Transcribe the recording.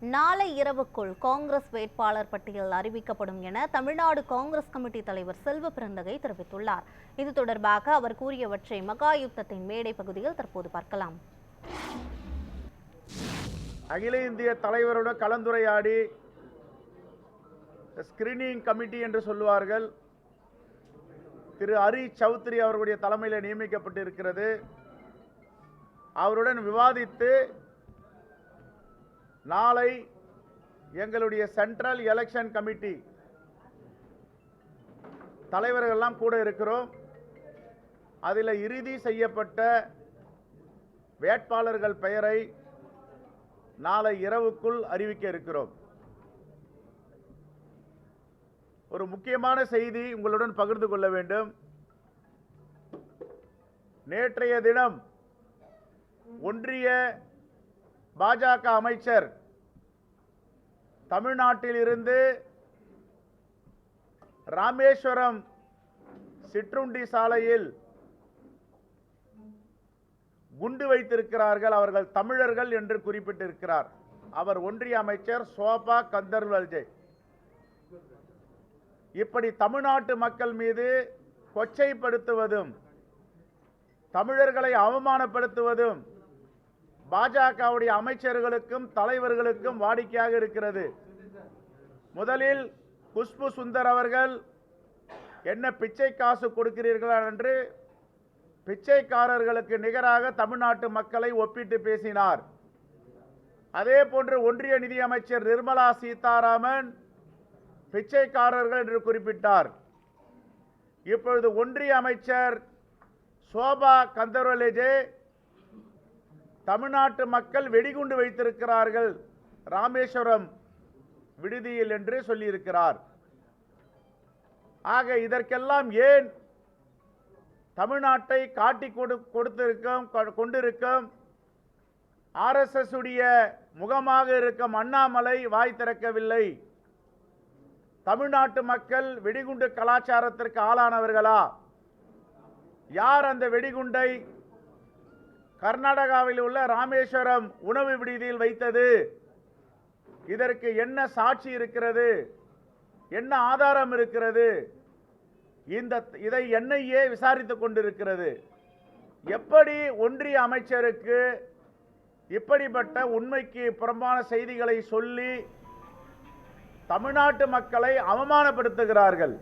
நாளை இரவுக்குள் காங்கிரஸ் வேட்பாளர் பட்டியல் அறிவிக்கப்படும் என தமிழ்நாடு காங்கிரஸ் கமிட்டி தலைவர் செல்வ பிறந்தகை தெரிவித்துள்ளார். இது தொடர்பாக அவர் கூறியவற்றை மகாயுத்தத்தின் மேடை பகுதியில் தற்போது பார்க்கலாம். அகில இந்திய தலைவருடன் கலந்துரையாடி ஸ்கிரீனிங் கமிட்டி என்று சொல்லுவார்கள். திரு ஹரி சௌத்ரி அவர்களுடைய தலைமையில் நியமிக்கப்பட்டிருக்கிறது. அவருடன் விவாதித்து நாளை எங்களுடைய சென்ட்ரல் எலெக்ஷன் கமிட்டி தலைவர்கள்லாம் கூட இருக்கிறோம். அதில் இறுதி செய்யப்பட்ட வேட்பாளர்கள் பெயரை நாளை இரவுக்குள் அறிவிக்க இருக்கிறோம். ஒரு முக்கியமான செய்தி உங்களுடன் பகிர்ந்து கொள்ள வேண்டும். நேற்றைய தினம் ஒன்றிய பாஜக அமைச்சர் தமிழ்நாட்டில் இருந்து ராமேஸ்வரம் சிற்றுண்டி சாலையில் குண்டு வைத்திருக்கிறார்கள் அவர்கள் தமிழர்கள் என்று குறிப்பிட்டிருக்கிறார். அவர் ஒன்றிய அமைச்சர் சோபா கந்தர்வல்ஜே இப்படி தமிழ்நாட்டு மக்கள் மீது கொச்சைப்படுத்துவதும் தமிழர்களை அவமானப்படுத்துவதும் பாஜகவுடைய அமைச்சர்களுக்கும் தலைவர்களுக்கும் வாடிக்கையாக இருக்கிறது. முதலில் குஷ்பு சுந்தர் அவர்கள் என்ன பிச்சை காசு கொடுக்கிறீர்களா? என்று பிச்சைக்காரர்களுக்கு நிகராக தமிழ்நாட்டு மக்களை ஒப்பிட்டு பேசினார். அதே போன்று ஒன்றிய நிதியமைச்சர் நிர்மலா சீதாராமன் பிச்சைக்காரர்கள் என்று குறிப்பிட்டார். இப்பொழுது ஒன்றிய அமைச்சர் சோபா கந்தர்வலேஜே தமிழ்நாட்டு மக்கள் வெடிகுண்டு வைத்திருக்கிறார்கள். ராமேஸ்வரம் விடுதியில் என்று சொல்லியிருக்கிறார். ஆக இதற்கெல்லாம் ஏன் தமிழ்நாட்டை காட்டி கொடு கொடுத்திருக்கும் கொ- கொண்டிருக்கும்? ஆர்எஸ்எஸ் உடைய முகமாக இருக்கும் அண்ணாமலை வாய் திறக்கவில்லை. தமிழ்நாட்டு மக்கள் வெடிகுண்டு கலாச்சாரத்திற்கு ஆளானவர்களா? யார் அந்த வெடிகுண்டை கர்நாடகாவில் உள்ள ராமேஸ்வரம் உணவு விடுதியில் வைத்தது. இதற்கு என்ன சாட்சி இருக்கிறது? என்ன ஆதாரம் இருக்கிறது? இந்த இதை என்ஐஏ விசாரித்து கொண்டிருக்கிறது. எப்படி ஒன்றிய அமைச்சருக்கு இப்படிப்பட்ட உண்மைக்கு புறம்பான செய்திகளை சொல்லி தமிழ்நாட்டு மக்களை அவமானப்படுத்துகிறார்கள்?